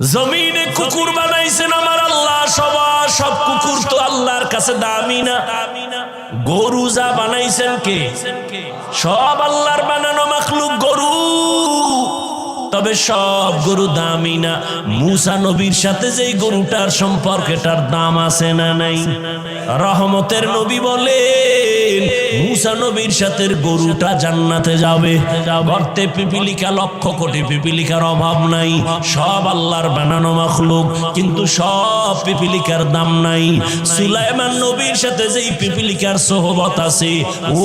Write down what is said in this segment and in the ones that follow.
জমিনে কুকুর বানাইছেন আমার আল্লাহ, সবার সব কুকুর তো আল্লাহর কাছে দামি না। গরু যা বানাইছেন কে? সব আল্লাহর বানানো মাখলুক গরু। তবে সব গরু দামি না। মুসা নবীর সাথে যেই গরুটার সম্পর্ক এটার দাম আছে না নাই? রহমতের নবী বলেন মুসা নবীর সাথে গরুটা জান্নাতে যাবে। গর্তে পিপিলিকা লক্ষ কোটি পিপিলিকার অভাব নাই। সব আল্লাহর বানানো মাখলুক, কিন্তু সব পিপিলিকার দাম নাই। সুলাইমান নবীর সাথে যেই পিপিলিকার সোহবত আছে,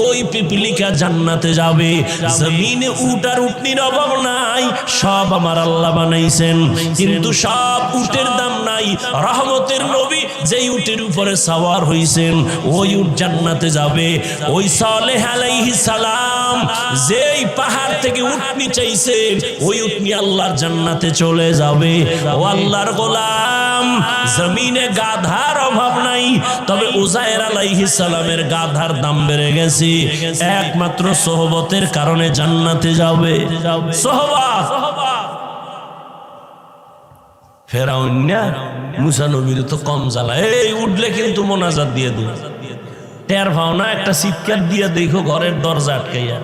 ওই পিপিলিকা জান্নাতে যাবে। জমিনে উট আর উটনির অভাব নাই, সব আমার আল্লাহ বানাইছেন। কিন্তু সব উটের দাম নাই। রহমতের নবী যেই উটের উপরে সাওয়ার হইছেন, ওই উট জান্নাতে যাবে। ওই সালেহ আলাইহিস সালাম যেই পাহাড় থেকে উটনি চাইছেন ওই উটনি আল্লাহর জান্নাতে চলে যাবে। ও আল্লাহর গোলাম, জমিনে গাধার অভাব নাই, তবে উজায়ের আলাইহিস সালামের গাধার দাম বেড়ে গেছে। একমাত্র সোহবতের কারণে জান্নাতে যাবে। সোহবত! ফেরাউন্না মুসা নবীর তো কম জ্বালা। এই, উঠলে কিন্তু মোনাজাত দিয়ে দিই টের ভাও না একটা চিৎকার দিয়ে দেখো ঘরের দরজা আটকাইয়া।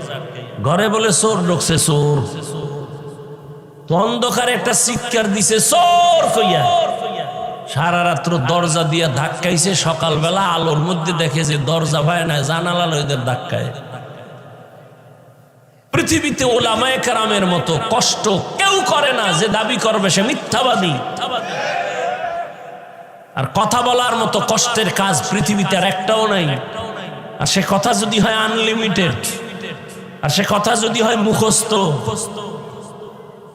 ঘরে বলে, চোর ঢুকছে, চোর। অন্ধকারে একটা চিৎকার দিছে, চোর কইয়া। সারা রাত্র দরজা দিয়া ধাক্কাইছে, সকালবেলা আলোর মধ্যে দেখে যে দরজা ভাই না, জানালা লইদের ধাক্কায়। পৃথিবীতে ওলামায় কারামের মতো কষ্ট কেউ করে না যে দাবি করবে সে মিথ্যাবাদী। আর কথা বলার মতো কষ্টের কাজ পৃথিবীতে আর একটাও নাই। আর সে কথা যদি হয় আনলিমিটেড আর সে কথা যদি হয় মুখস্থ,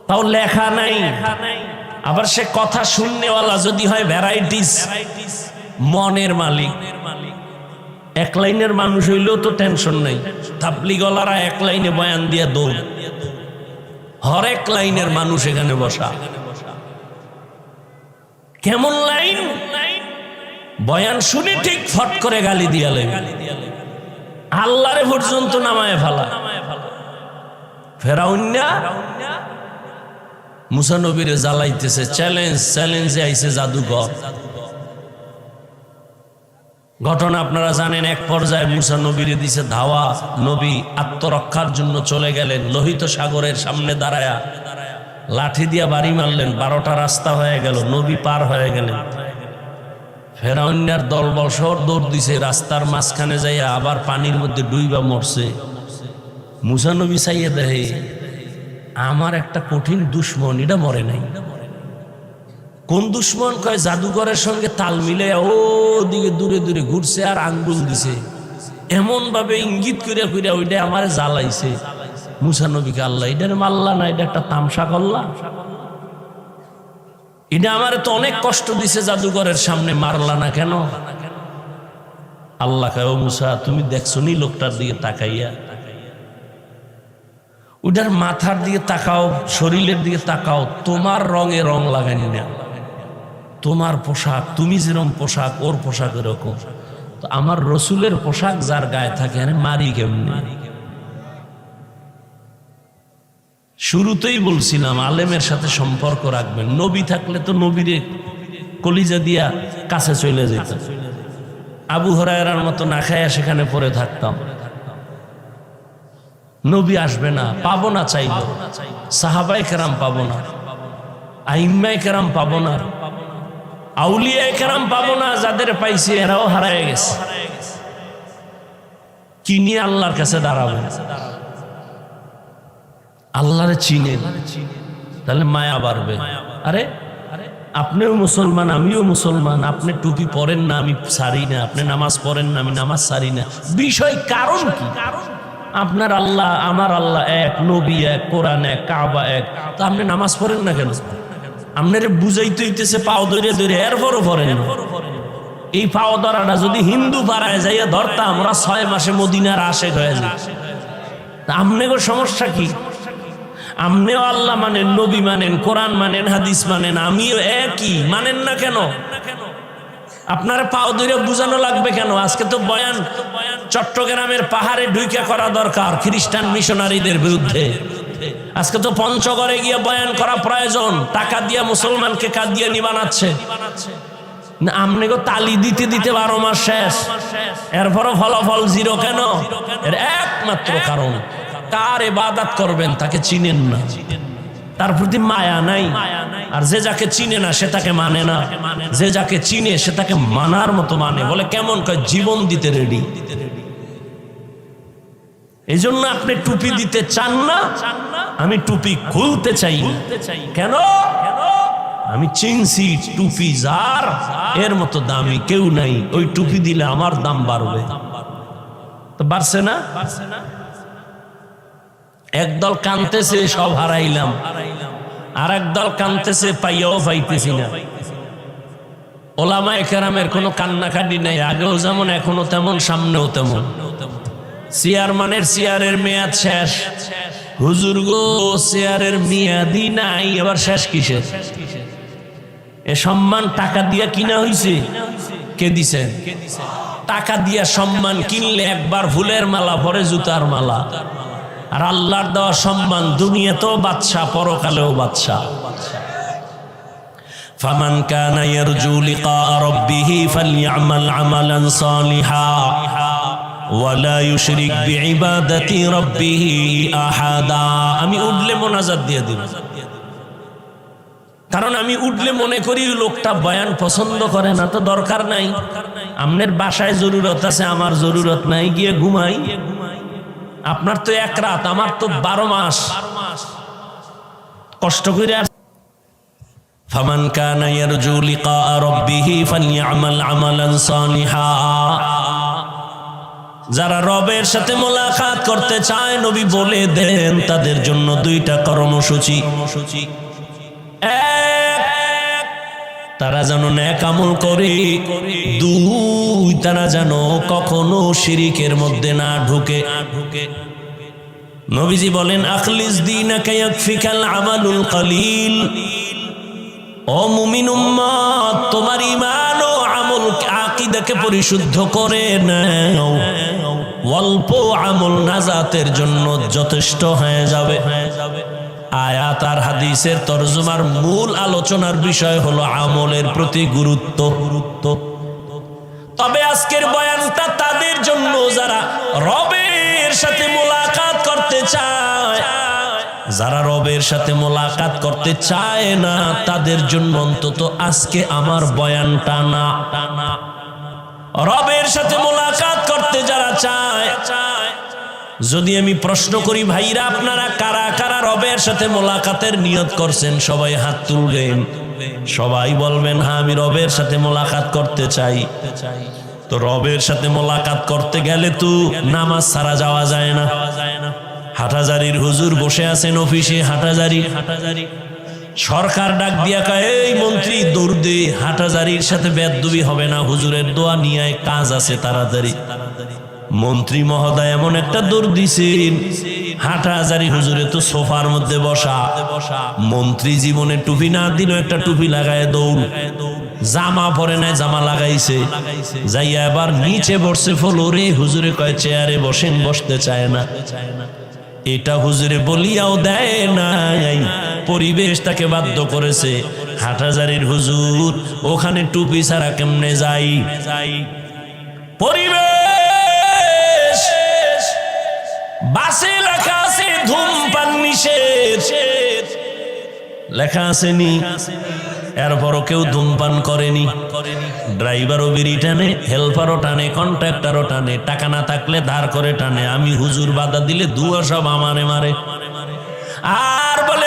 তাও লেখা নাই। আবার সে কথা শূন্যওয়ালা যদি হয় ভ্যারাইটিস মনের মালিক। এক লাইনের মানুষ হইলেও তো টেনশন নাই। তাবলি গলারা এক লাইনে বয়ান দিয়ে দৌড়। হরেক লাইনের মানুষ এখানে বসা। কেমন লাইন? বয়ান শুনে ঠিক ফট করে গালি দিয়া লাগবে আল্লাহরে পর্যন্ত নামায় ফেলা। ফেরাউন্না মুসানবীরে জ্বালাইতেছে, চ্যালেঞ্জ, চ্যালেঞ্জে আইছে জাদুঘর। ঘটনা আপনারা জানেন, এক পর্যায়ে মুসা নবীরে দিছে ধাওয়া। নবী আত্মরক্ষার জন্য চলে গেলেন, লোহিত সাগরের সামনে দাঁড়ায়া। লাঠি দিয়া বাড়ি মারলেন, বারোটা রাস্তা হয়ে গেল, নবী পার হয়ে গেলেন। ফেরাউন্যার দল বসর দৌড় দিছে, রাস্তার মাঝখানে যাইয়া আবার পানির মধ্যে ডুইবা মরছে। মুসা নবী চাইয়ে দেহে আমার একটা কঠিন দুশ্মন, এটা মরে নাই। কোন দুশ্মন কয়, জাদুঘরের সঙ্গে তাল মিলে ও দিকে দূরে দূরে ঘুরছে আর আঙ্গুল দিছে। এমন ভাবে ইঙ্গিত করিয়া করিয়া ওইটা আমার জ্বালাইছে। মুসা নবীকে আল্লাহ, এটার মাল্লা না, এটা একটা তামসা করলা? এটা আমার তো অনেক কষ্ট দিছে জাদুঘরের সামনে মারলা না কেন? আল্লাহ কয় মুসা, তুমি দেখছ নি লোকটার দিকে তাকাইয়া? ওটার মাথার দিকে তাকাও, শরীরের দিকে তাকাও, তোমার রঙে রং লাগানি না। তোমার পোশাক, তুমি যেরকম পোশাক, ওর পোশাক এরকম। তো আমার রসুলের পোশাক যার গায়ে থাকে, আরে মারি কেমনি? শুরুতেই বলছিলাম, আলেমের সাথে সম্পর্ক রাখবেন। নবী থাকলে তো নবীরে কলিজা দিয়া কাছে চলে যেত। আবু হরায়রার মতো না খাইয়া সেখানে পড়ে থাকতাম। নবী আসবে না, পাবো না চাইব। সাহাবাই কেরাম পাবো না। আইম্মাই কেরাম পাবো না। আউলিয়ায় কেরাম পাবো না, যাদের পাইছি এরাও হারায় গেছে। কি নিয়ে আল্লাহর কাছে দাঁড়াবো আল্লাহরে চিনেন। তাহলে মায়া বাড়বে। আরে, আপনিও মুসলমান, আমিও মুসলমান। আপনি টুপি পরেন না, আমি সারি না। আপনি নামাজ পড়েন না, আমি নামাজ সারি না। বিষয় কারণ কি? আপনার আল্লাহ, আমার আল্লাহ এক, নবী এক, কোরআন এক, কাবা এক। তো আপনি নামাজ পড়েন না কেন? আপনার বুঝাইতে হইতেছে পাও ধরে ধরে, এরপরও পড়েন। এই পাও ধরাটা যদি হিন্দু পাড়ায় যাইয়া ধরতাম আমরা ছয় মাসে মদিনার আশেক হয়ে যায়। তা সমস্যা কি? আপনিও আল্লাহ মানেন, নবী মানেন, কোরআন মানেন, হাদিস মানেন, আমিও একই, মানেন না কেন? আপনারা পাও ধরে বুঝানো লাগবে কেন? আজকে তো বয়ান, চট্টগ্রামের পাহাড়ে ঢুইকা করা দরকার, খ্রিস্টান মিশনারিদের বিরুদ্ধে। আজকে তো পঞ্চগড়ে গিয়ে বয়ান করা প্রয়োজন, টাকা দিয়ে মুসলমানকে কাজ দিয়ে নি বানাচ্ছে না আপনি গো তালি দিতে দিতে বারো মাস শেষ। এরপরও ফলাফল জিরো কেন? এর একমাত্র কারণ। কার এবাদাত করবেন তাকে চিনেন না। তার প্রতি মায়া নাই। আর যে যাকে চিনে না, সে তাকে মানে না। যে যাকে চিনে, সে তাকে মানার মতো মানে। বলে কেমন? কয়, জীবন দিতে রেডি এই জন্য আপনি টুপি দিতে চান না। আমি টুপি খুলতে চাই কেন? আমি চিনছি টুপি যার, এর মতো দামি কেউ নাই। ওই টুপি দিলে আমার দাম বাড়বে। তো বাড়ছে না? একদল কানতেছে, সব হারাইলাম। আর একদল কানতেছে, পাইয়াও পাইতেছি না। ওলামা কোনো কান্নাকাটি নাই, আগেও যেমন, এখনও তেমন, সামনেও তেমন। চেয়ারম্যানের চেয়ারের মেয়াদ শেষ। হুজুর গো, চেয়ারের মেয়াদি নাই, এবার শেষ কিসের? এ সম্মান টাকা দিয়া কিনা হইছে? কে দিছে? টাকা দিয়া সম্মান কিনলে একবার ফুলের মালা পরে জুতার মালা। আর আল্লাহর দেওয়া সম্মান দুনিয়াতেও বাদশা পরকালেও বাদশা فمن كان يرجو لقاء ربه فليعمل عملا صالحا ولا يشرك بعبادة ربه أحدا আমি উঠলে মোনাজাত দিয়ে দিব কারণ আমি উঠলে মনে করি লোকটা বয়ান পছন্দ করে না তো দরকার নাই আমনের বাসায় জরুরত আছে আমার জরুরত নাই গিয়ে ঘুমাই আপনার তো এক রাত আমার তো বারো মাস কষ্ট করে আস- فمن كان يرجو لقاء ربه فليعمل عملا صالحا যারা রবের সাথে মোলাকাত করতে চায় নবী বলে দেন তাদের জন্য দুইটা কর্মসূচি এক তারা যেন ন্যাক আমল করে, দুই তারা যেন কখনো শিরিকের মধ্যে না ঢুকে। ঢুকে নবীজি বলেন, আখলিস ইয়াকফিকাল আমালুল কলিল। ও মুমিন উম্মত তোমার ইমান ও আমল আকীদাকে পরিশুদ্ধ করে নাও। অল্প আমল নাজাতের জন্য যথেষ্ট হয়ে যাবে। আয়াত আর হাদিসের তরজমার মূল আলোচনার বিষয় হলো আমলের প্রতি গুরুত্ব। গুরুত্ব তবে আজকের বয়ানটা তাদের জন্য যারা রবের সাথে মোলাকাত করতে চায়, যারা রবের সাথে মোলাকাত করতে চায় না, তাদের জন্য অন্তত আজকে আমার বয়ানটা না। রবের সাথে মোলাকাত করতে যারা চায় চায় যদি আমি প্রশ্ন করি, ভাইরা, আপনারা কারা কারা রবের সাথে মোলাকাতের নিয়ত করছেন? সবাই হাত তুলবেন। সবাই বলবেন হ্যাঁ আমি রবের সাথে মোলাকাত করতে চাই। তো রবের সাথে মোলাকাত করতে গেলে তো নামাজ ছাড়া যাওয়া যায় না। হাটাজারির হুজুর বসে আছেন অফিসে, হাটাজারি। হাটাজারি সরকার ডাক দিয়া কয়, এই মন্ত্রী, দৌড় দে, হাটাজারির সাথে বেদবি হবে না, হুজুরের দোয়া নিয়ে কাজ আছে তাড়াতাড়ি তাড়াতাড়ি। মন্ত্রী মহোদয় এমন একটা দৌড় দিছেন। হাটাজারি হুজুরে তো সোফার মধ্যে বসা। মন্ত্রী জীবনে টুপি না দিল একটা টুপি লাগায় দৌড়। জামা পরে নাই, জামা লাগাইছে। যাইয়া এবার নিচে বসছে ফলোরে হুজুরে, কয়, চেয়ারে বসেন, বসতে চায় না। এটা হুজুরে বলিয়াও দেয় নাই। পরিবেশ তাকে বাধ্য করেছে। হাটাজারির হুজুর, ওখানে টুপি ছাড়া কেমনে যাই? পরিবেশ বাসে লেখা আছে, ধূমপান নিষেধ। লেখা আছে নি? এরপরও কেউ ধূমপান করেনি। ড্রাইভারও বিড়ি টানে, হেল্পারও টানে, কন্ট্রাক্টারও টানে, টাকা না থাকলে ধার করে টানে। আমি হুজুর বাধা দিলে দুয়া সব আমারে মারে। আর বলে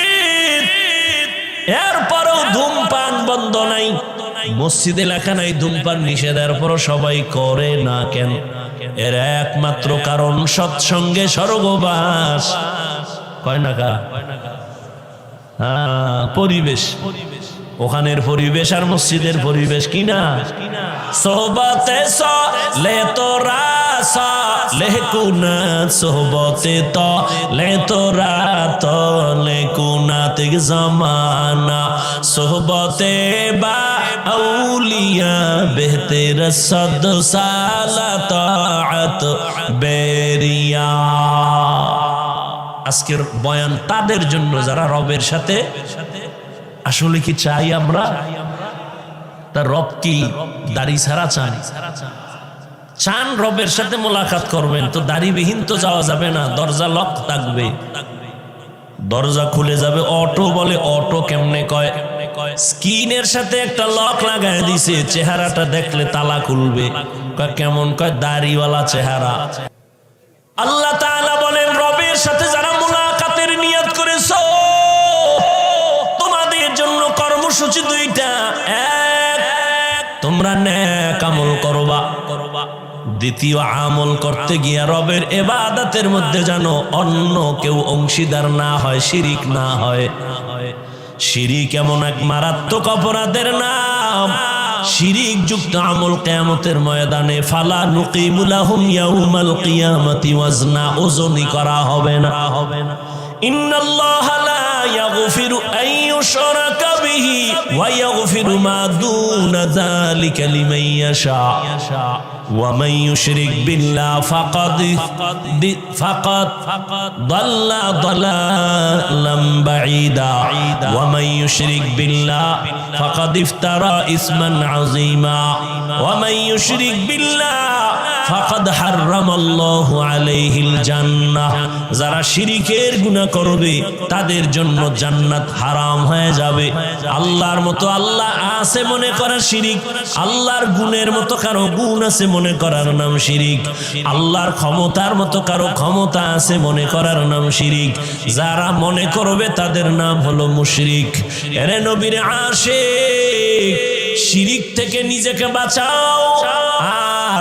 এরপরও ধূমপান বন্ধ নাই। মসজিদ এলাকা নাই ধূমপান নিষেধ এরপরও সবাই করে না কেন? এর একমাত্র কারণ সৎসঙ্গে স্বর্গবাস। কয় না কা পরিবেশ পরিবেশ। ওখানের পরিবেশ আর মসজিদের পরিবেশ কিনা? সোহবতে স স সোহবতে ত ত জমানা। সোহবতে বা আউলিয়া সালা আজকের বয়ান তাদের জন্য, যারা রবের সাথে আসলে কি চাই আমরা? তার রব কি দাড়ি ছাড়া চান? চান রবের সাথে মোলাকাত করবেন, তো দাড়িবিহীন তো যাওয়া যাবে না, দরজা লক থাকবে। দরজা খুলে যাবে, অটো বলে, অটো কেমনে কয়? স্কিনের সাথে একটা লক লাগায় দিছে, চেহারাটা দেখলে তালা খুলবে। কেমন কয়? দাড়িওয়ালা চেহারা। আল্লাহ বলেন, রবের সাথে যারা কর্মসূচি দুইটা, এক। তোমরা নেক আমল করবা। করবা দ্বিতীয় আমল করতে গিয়া রবের এবাদতের মধ্যে যেন অন্য কেউ অংশীদার না হয়, শিরিক না হয়। শিরিক এমন এক মারাত্মক অপরাধের নাম। শিরিক যুক্ত আমল কিয়ামতের ময়দানে, ফালা নুকিমুলাহুম ইয়াউমাল কিয়ামাতি, ওয়াজনা ওজনই করা হবে না। হবে না ইন্নাল্লাহা يغفر أن يشرك به ويغفر ما دون ذلك لمن يشاء. ومن يشرك بالله فقد فقد ضل ضلالا بعيدا ومن يشرك بالله فقد افترى اثما عظيما ومن يشرك بالله ফাকাদ হারামাল্লাহু আলাইহিল জান্নাহ যারা শিরিকের গুনাহ করবে তাদের জন্য জান্নাত হারাম হয়ে যাবে আল্লাহর মতো আল্লাহ আছে মনে করা শিরিক আল্লাহর গুণের মতো কারো গুণ আছে মনে করার নাম শিরিক। আল্লাহর ক্ষমতার মতো কারও ক্ষমতা আছে মনে করার নাম শিরিক। যারা মনে করবে তাদের নাম হলো মুশরিক। এরে নবীর আশিক, শিরিক থেকে নিজেকে বাঁচাও। আর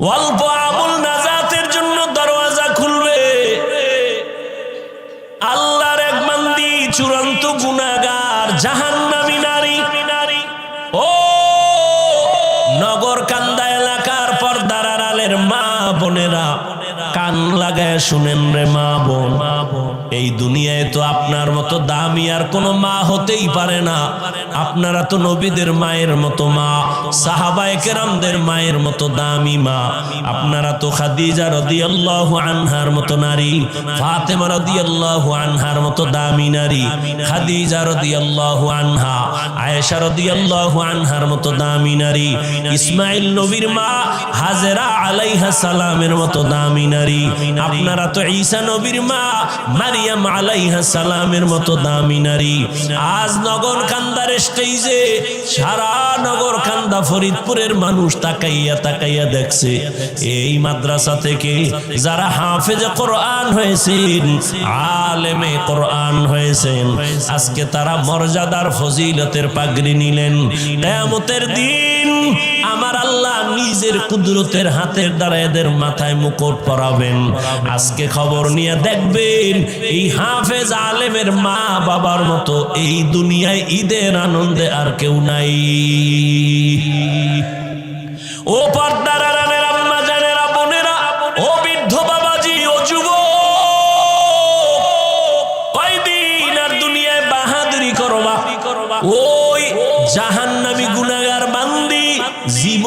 অল্প নাজাতের জন্য দরওয়াজা খুলবে। আল্লাহর এক চূড়ান্ত লাগায় শুনেন রে এই দুনিয়ায় তো আপনার মতো দামি আর কোনো মা হতেই পারে না। আপনারা তো নবীদের মায়ের মতো মা। সাহাবায়ে কেরামদের মায়ের মতো দামি মা। আপনারা তো খাদিজা আনহার মতো নারী, ফাতেমা আনহার মতো দামি নারী, খাদিজা আনহা, আয়েশা আনহার মতো দামি নারী, ইসমাইল নবীর মা হাজেরা আলাইহা সালামের মতো দামি নারী, আপনারা তো ঈসা নবীর মা মারিয়াম আলাইহা সালামের মতো দামি নারী। আজ নগর কান্দার স্টেজে সারা নগর কান্দা ফরিদপুরের মানুষ তাকাইয়া তাকাইয়া দেখছে, এই মাদ্রাসা থেকে যারা হাফেজে কোরআন হয়েছেন, আলেমে কোরআন হয়েছেন, আজকে তারা মর্যাদার ফজিলতের পাগড়ি নিলেন। দিন নিজের কুদরতের হাতের দ্বারা এদের মাথায় মুকুট পরাবেন। আজকে খবর নিয়ে দেখবেন, এই হাফেজ আলেমের মা বাবার মতো এই দুনিয়ায় ঈদের আনন্দে আর কেউ নাই। ও পর্দার আম্মা বান্দি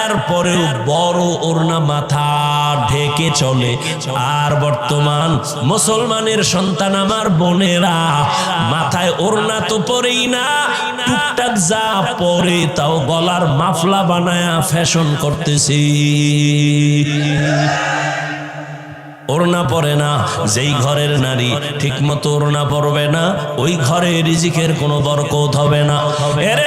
এরপরেও বড় ওড়না মাথা ঢেকে চলে। আর বর্তমান মুসলমানের সন্তান আমার বোনেরা, মাথায় ওড়না তো পরেই না, টুকটাক যা পরে তাও গলার মাফলা বানায়া ফ্যাশন করতেছি। ওড়না পরে না, যেই ঘরের নারী ঠিক মতো ওড়না পরবে না, ওই ঘরে রিজিকের কোনো বরকত হবে না। এরে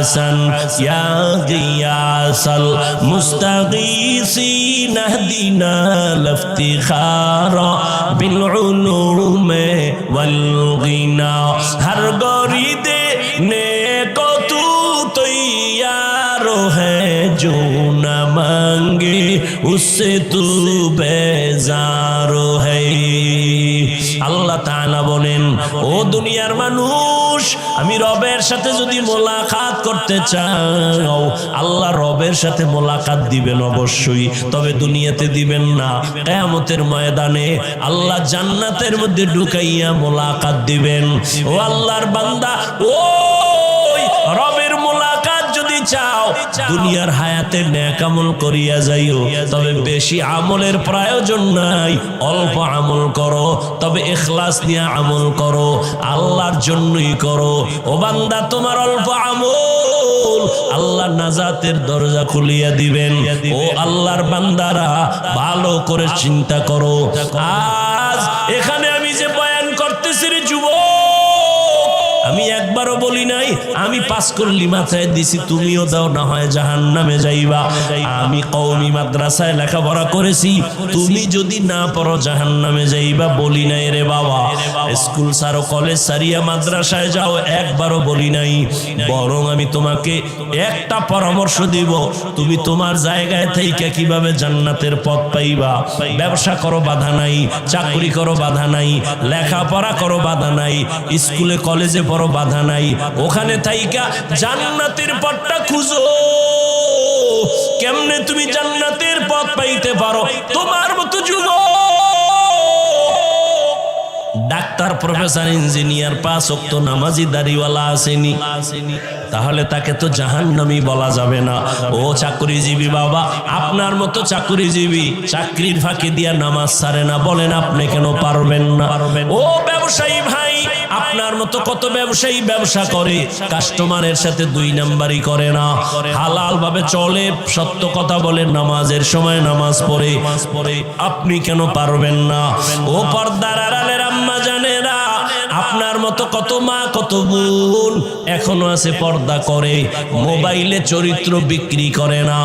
حسن يا غياث المستغيثين اهدنا الافتخار بالعلوم والغنا ہر گوری دے نیکو تو تیار ہے جو نہ مانگے اس سے تو بیزارو ہے اللہ تعالیٰ بولین او دنیا মানুষ আমি রবের সাথে যদি মোলাকাত করতে চাও, আল্লাহ রবের সাথে মোলাকাত দিবেন অবশ্যই, তবে দুনিয়াতে দিবেন না। কেয়ামতের ময়দানে আল্লাহ জান্নাতের মধ্যে ঢুকাইয়া মোলাকাত দিবেন। ও আল্লাহর বান্দা ও যদি চাও। দুনিয়ার হায়াতে ন্যাক আমল করিয়া যাইও। তবে বেশি আমলের প্রয়োজন নাই। অল্প আমল করো, তবে এখলাস নিয়ে আমল করো। আল্লাহর জন্যই করো। ও বান্দা, তোমার অল্প আমল আল্লাহ নাজাতের দরজা খুলিয়া দিবেন। ও আল্লাহর বান্দারা, ভালো করে চিন্তা করো। আজ এখানে আমি যে বয়ান করতেছি যুবক আমি একবারও বলি নাই, আমি পাস করলি, মাথায় দিছি, তুমিও দাও, না হয় জাহান নামে যাইবা। আমি কওমি মাদ্রাসায় লেখাপড়া করেছি, তুমি যদি না পড়ো জাহান নামে যাইবা বলি নাই রে বাবা। স্কুল সারো কলেজ সারিয়া মাদ্রাসায় যাও, একবারও বলি নাই। বরং আমি তোমাকে একটা পরামর্শ দিব, তুমি তোমার জায়গায় থেকে কীভাবে জান্নাতের পথ পাইবা। ব্যবসা করো, বাধা নাই, চাকরি করো, বাধা নাই, লেখাপড়া করো, বাধা নাই, স্কুলে, কলেজে পড়ো বাধা নাই। ওখানে থাইকা জান্নাতের পথটা খুঁজো। কেমনে তুমি জান্নাতের পথ পাইতে পারো? তোমার মতো যুবক। ডাক্তার, প্রফেসর, ইঞ্জিনিয়ার, পাঁচ অক্ত নামাজি, দাড়িওয়ালা আসেনি। তাহলে তাকে তো জাহান্নামি বলা যাবে না। ও চাকরিজীবী বাবা, আপনার মতো চাকরিজীবী চাকরির ফাঁকি দিয়া নামাজ সারে না। বলেন, আপনি কেন পারবেন না? ও ব্যবসায়ী ভাই আপনার মতো কত ব্যবসায়ী ব্যবসা করে, কাস্টমারের সাথে দুই নাম্বারই করে না। হালাল ভাবে চলে, সত্য কথা বলে, নামাজের সময় নামাজ পড়ে। আপনি কেন পারবেন না? ও পর্দার আড়ালের আম্মা জানেরা আপনার মতো কত মা, কত বোন এখনও আছে পর্দা করে। মোবাইলে চরিত্র বিক্রি করে না,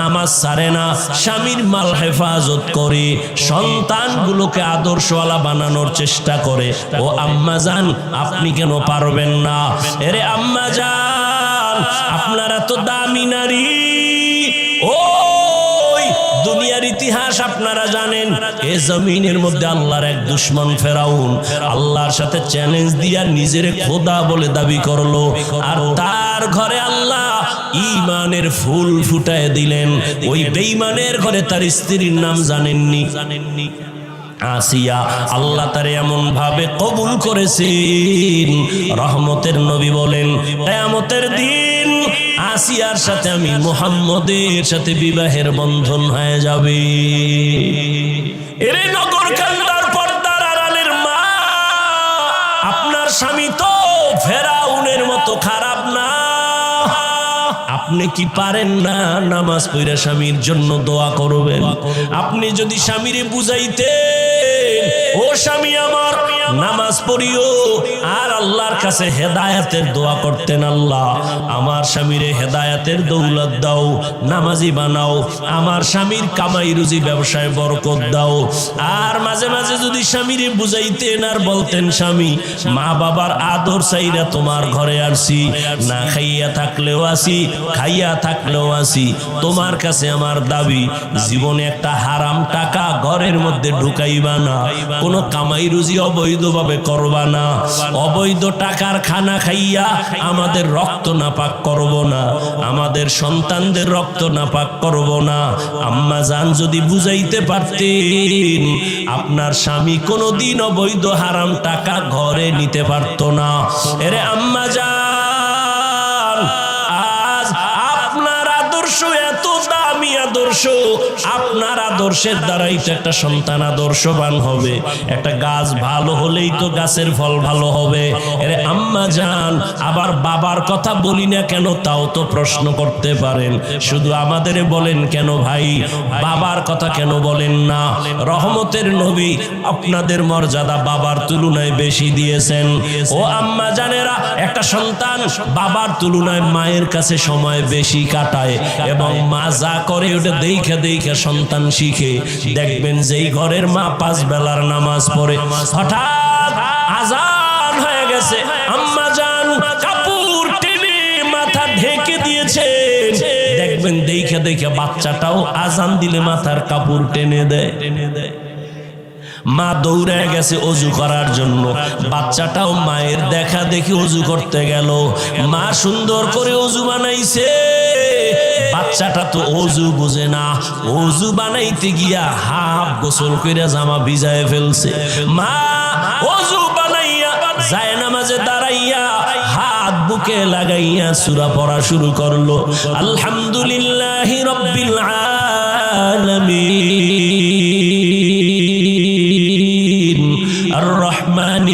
নামাজ সারে না, স্বামীর মাল হেফাজত করে, সন্তানগুলোকে আদর্শওয়ালা বানানোর চেষ্টা করে। ও আম্মা জান, আপনি কেন পারবেন না? এরে আম্মা জান, আপনারা তো দামি নারী। ওই দুনিয়ার ইতিহাস আপনারা জানেন। এ জমিনের মধ্যে আল্লাহর এক দুশ্মন ফেরাউন আল্লাহর সাথে চ্যালেঞ্জ দিয়া নিজের খোদা বলে দাবি করল। আর তার ঘরে আল্লাহ ইমানের ফুল ফুটায় দিলেন। ওই বেঈমানের ঘরে তার স্ত্রীর নাম জানেননি জানেননি। আসিয়া আল্লাহ তারে এমন ভাবে কবুল করেছেন। রহমতের নবী বলেন, কেয়ামতের দিন আসিয়ার সাথে আমি মুহাম্মদের সাথে বিবাহের বন্ধন হয়ে যাবে। এরে নগর কান্দার পর্দার আড়ালের মা, আপনার স্বামী তো ফেরাউনের মতো খারাপ না। আপনি কি পারেন না নামাজ পড়ে স্বামীর জন্য দোয়া করবেন? আপনি যদি স্বামীরে বুঝাইতে ও স্বামী আমার নামাজ পড়িও আর আল্লাহর কাছে হেদায়াতের দোয়া করতেন আল্লাহ। আমার স্বামীরে হেদায়াতের দৌলত দাও, নামাজি বানাও, আমার স্বামীর কামাই রুজি ব্যবসায় বরকত দাও। আর মাঝে মাঝে যদি স্বামীরে বুঝাইতেন আর বলতেন, স্বামী, মা বাবার আদর চাইরা তোমার ঘরে আসছি না খাইয়া থাকলেও আসি, খাইয়া থাকলেও আসি। তোমার কাছে আমার দাবি, জীবনে একটা হারাম টাকা ঘরের মধ্যে ঢুকাইবা না। কোনো কামাই রুজি অবৈধভাবে করবা না। অবৈধ টাকার খানা খাইয়া আমাদের রক্ত নাপাক করব না। আমাদের সন্তানদের রক্ত নাপাক করব না। আম্মা যান যদি বুঝাইতে পারতেন আপনার স্বামী কোনোদিন অবৈধ হারাম টাকা ঘরে নিতে পারতো না। এরে আম্মা আদর্শ, আপনার আদর্শের দ্বারাই তো একটা সন্তান আদর্শবান হবে। একটা গাছ ভালো হলেই তো গাছের ফল ভালো হবে। এরে আম্মা যান আবার বাবার কথা বলি না কেন? তাও তো প্রশ্ন করতে পারেন। শুধু আমাদের বলেন কেন ভাই? বাবার কথা কেন বলেন না? রহমতের নবী আপনাদের মর্যাদা বাবার তুলনায় বেশি দিয়েছেন। ও আম্মা জানেরা, একটা সন্তান বাবার তুলনায় মায়ের কাছে সময় বেশি কাটায় এবং মা যা করে ওটা দেখে দেখে সন্তান শিখে। দেখবেন যেই ঘরের মা পাঁচ বেলার নামাজ পড়ে, হঠাৎ আজান হয়ে গেছে। আম্মা জান কাপড় টেনে মাথা ঢেকে দিয়েছে দেখবেন দেখে দেখে বাচ্চাটাও আজান দিলে মাথার কাপড় টেনে দেয় টেনে দেয়। মা দৌড়ে গেছে অজু করার জন্য। বাচ্চাটাও মায়ের দেখা দেখি অজু করতে গেল। মা সুন্দর করে অজু বানাইছে। বাচ্চাটা তো অজু বুঝে না। অজু বানাইতে গিয়া হাফ গোসল করে জামা ভিজায় ফেলছে। মা, অজু বানাইয়া যায় নামাজে দাঁড়াইয়া হাত বুকে লাগাইয়া সুরা পড়া শুরু করল। আলহামদুলিল্লাহ রব্বিল আলামিন।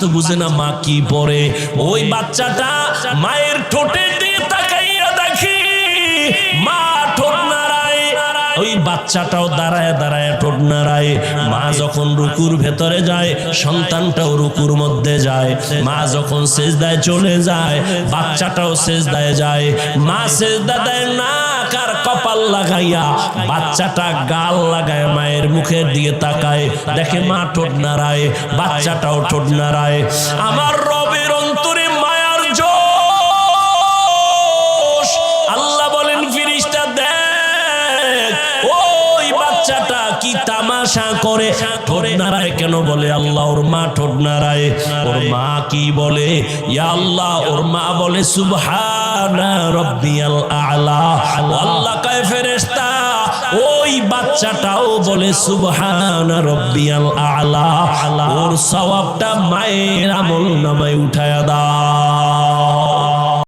তো বুঝে না মা কি পরে? ওই বাচ্চাটা মায়ের ঠোঁটের দিকে তাকাইয়া দেখি। মা ঠোঁট ওই বাচ্চাটাও দাঁড়ায় দাঁড়ায় ঠোঁট নাড়ায়। মা যখন রুকুর ভেতরে যায়, সন্তানটাও রুকুর মধ্যে যায়। মা যখন সেজদায় চলে যায়, বাচ্চাটাও সেজদায় যায়। মা সেজদা দেয় না কপাল লাগাইয়া বাচ্চাটা গাল লাগায় মায়ের মুখের দিকে তাকায়, দেখে মা ঠোঁট নাড়ায়, বাচ্চাটাও ঠোঁট নাড়ায়। আমার কি তামাশা করে? ঠোঁট নাড়ায় কেন বলে? আল্লাহ ওর মা ঠোঁট নাড়ায় ওর মা কি বলে? ইয়া আল্লাহ, ওর মা বলে, সুবহানা রব্বিয়াল আলা। আল্লাহ কয়, ফেরেশতা, ওই বাচ্চাটাও বলে, সুবহানা রব্বিয়াল আলা। ওর সওয়াবটা মায়ের আমল নামায় উঠায়া দাও।